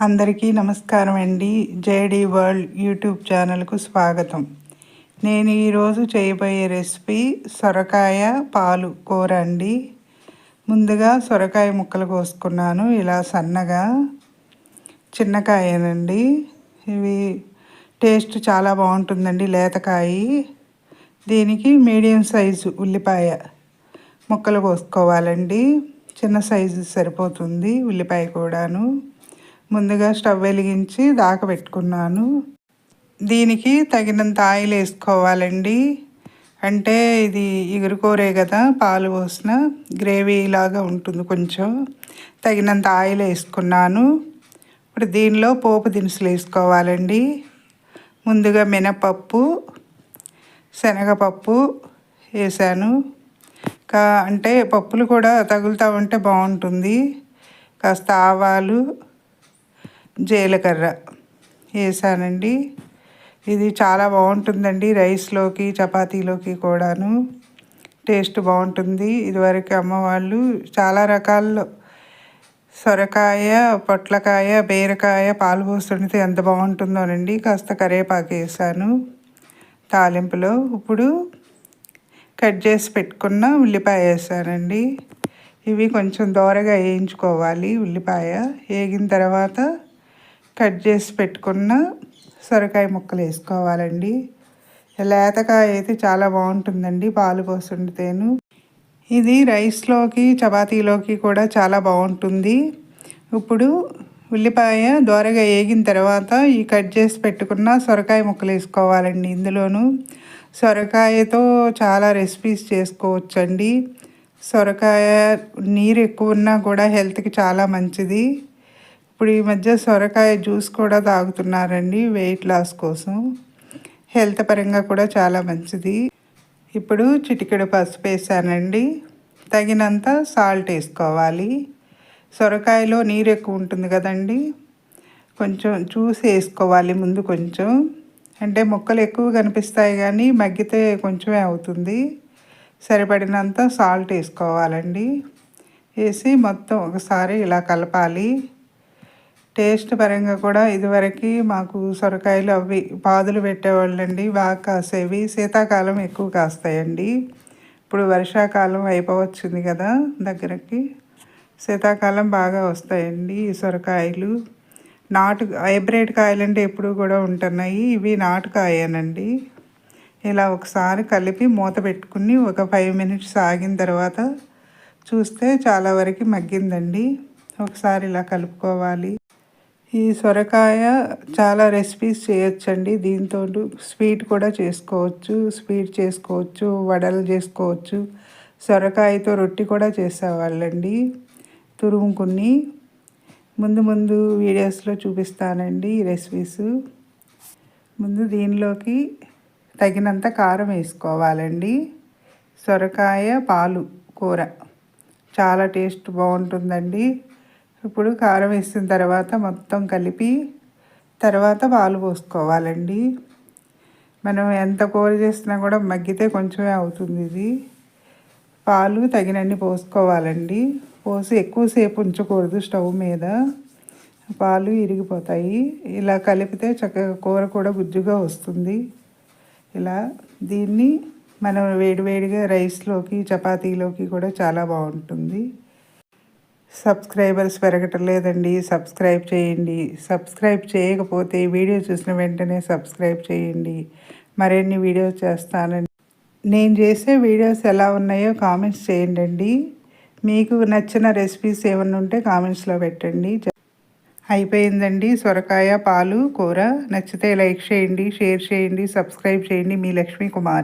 అందరికీ నమస్కారం అండి. జేడి వరల్డ్ యూట్యూబ్ ఛానల్కు స్వాగతం. నేను ఈరోజు చేయబోయే రెసిపీ సొరకాయ పాలు కూర అండి. ముందుగా సొరకాయ ముక్కలు కోసుకున్నాను. ఇలా సన్నగా చిన్నకాయనండి ఇవి టేస్ట్ చాలా బాగుంటుందండి లేతకాయ. దీనికి మీడియం సైజు ఉల్లిపాయ ముక్కలు కోసుకోవాలండి. చిన్న సైజు సరిపోతుంది ఉల్లిపాయ కూడాను. ముందుగా స్టవ్ వెలిగించి దాకబెట్టుకున్నాను దీనికి తగినంత ఆయిల్ వేసుకోవాలండి. అంటే ఇది ఇగురుకోరే కదా పాలు పోసిన గ్రేవీ లాగా ఉంటుంది కొంచెం. తగినంత ఆయిల్ వేసుకున్నాను. ఇప్పుడు దీనిలో పోపు దినుసులు వేసుకోవాలండి. ముందుగా మినపప్పు శనగపప్పు వేసాను. కా అంటే పప్పులు కూడా తగులుతూ ఉంటే బాగుంటుంది. కాస్త ఆవాలు జీలకర్ర వేసానండి. ఇది చాలా బాగుంటుందండి రైస్లోకి చపాతీలోకి కూడాను. టేస్ట్ బాగుంటుంది. ఇదివరకు అమ్మవాళ్ళు చాలా రకాల్లో సొరకాయ పొట్లకాయ బీరకాయ పాలు పోస్తుంటే ఎంత బాగుంటుందోనండి. కాస్త కరివేపాకు వేసాను తాలింపులో. ఇప్పుడు కట్ చేసి పెట్టుకున్న ఉల్లిపాయ వేసానండి. ఇవి కొంచెం దోరగా వేయించుకోవాలి ఉల్లిపాయ. వేగిన తర్వాత కట్ చేసి పెట్టుకున్న సొరకాయ ముక్కలు వేసుకోవాలండి. లేతకాయ అయితే చాలా బాగుంటుందండి పాలు పోసుండితేను ఇది రైస్లోకి చపాతీలోకి కూడా చాలా బాగుంటుంది. ఇప్పుడు ఉల్లిపాయ దోరగా వేగిన తర్వాత ఈ కట్ చేసి పెట్టుకున్న సొరకాయ ముక్కలు వేసుకోవాలండి ఇందులోను. సొరకాయతో చాలా రెసిపీస్ చేసుకోవచ్చండి. సొరకాయ నీరు ఎక్కువ ఉన్నా కూడా హెల్త్కి చాలా మంచిది. ఇప్పుడు ఈ మధ్య సొరకాయ జ్యూస్ కూడా తాగుతున్నారండి వెయిట్ లాస్ కోసం. హెల్త్ పరంగా కూడా చాలా మంచిది. ఇప్పుడు చిటికెడు పసుపు వేసానండి. తగినంత సాల్ట్ వేసుకోవాలి. సొరకాయలో నీరు ఎక్కువ ఉంటుంది కదండి. కొంచెం చూసి వేసుకోవాలి ముందు కొంచెం. అంటే మొక్కలు ఎక్కువ కనిపిస్తాయి కానీ మగ్గితే కొంచెమే అవుతుంది. సరిపడినంత సాల్ట్ వేసుకోవాలండి. వేసి మొత్తం ఒకసారి ఇలా కలపాలి. టేస్ట్ పరంగా కూడా ఇదివరకు మాకు సొరకాయలు అవి పాదులు పెట్టేవాళ్ళండి. బాగా కాసేవి. శీతాకాలం ఎక్కువ కాస్తాయండి. ఇప్పుడు వర్షాకాలం అయిపోవచ్చింది కదా దగ్గరకి. శీతాకాలం బాగా వస్తాయండి ఈ సొరకాయలు. నాటు హైబ్రిడ్ కాయలంటే ఎప్పుడు కూడా ఉంటున్నాయి. ఇవి నాటుకాయనండి. ఇలా ఒకసారి కలిపి మూత పెట్టుకుని ఒక ఫైవ్ మినిట్స్ ఆగిన తర్వాత చూస్తే చాలా వరకు మగ్గిందండి. ఒకసారి ఇలా కలుపుకోవాలి. ఈ సొరకాయ చాలా రెసిపీస్ చేయొచ్చండి. దీంతో స్వీట్ కూడా చేసుకోవచ్చు స్వీట్ చేసుకోవచ్చు వడలు చేసుకోవచ్చు. సొరకాయతో రొట్టి కూడా చేసేవాళ్ళండి. తురుముకుని ముందు ముందు వీడియోస్లో చూపిస్తానండి ఈ రెసిపీస్ ముందు దీనిలోకి తగినంత కారం వేసుకోవాలండి. సొరకాయ పాలు కూర చాలా టేస్ట్ బాగుంటుందండి. ఇప్పుడు కారం వేసిన తర్వాత మొత్తం కలిపి తర్వాత పాలు పోసుకోవాలండి. మనం ఎంత కూర చేసినా కూడా మగ్గితే కొంచెమే అవుతుంది ఇది. పాలు తగినన్ని పోసుకోవాలండి. పోసి ఎక్కువసేపు ఉంచకూడదు స్టవ్ మీద. పాలు ఇరిగిపోతాయి. ఇలా కలిపితే చక్కగా కూర కూడా గుజ్జుగా వస్తుంది. ఇలా దీన్ని మనం వేడివేడిగా రైస్లోకి చపాతీలోకి కూడా చాలా బాగుంటుంది. సబ్స్క్రైబర్స్ పెరగటం లేదండి. సబ్స్క్రైబ్ చేయండి. సబ్స్క్రైబ్ చేయకపోతే వీడియో చూసిన వెంటనే సబ్స్క్రైబ్ చేయండి. మరిన్ని వీడియోస్ చేస్తానండి. నేను చేసే వీడియోస్ ఎలా ఉన్నాయో కామెంట్స్ చేయండి మీకు నచ్చిన రెసిపీస్ ఏమన్నా ఉంటే కామెంట్స్లో పెట్టండి. అయిపోయిందండి. సొరకాయ పాలు కూర. నచ్చితే లైక్ చేయండి షేర్ చేయండి సబ్స్క్రైబ్ చేయండి. మీ లక్ష్మీ కుమారి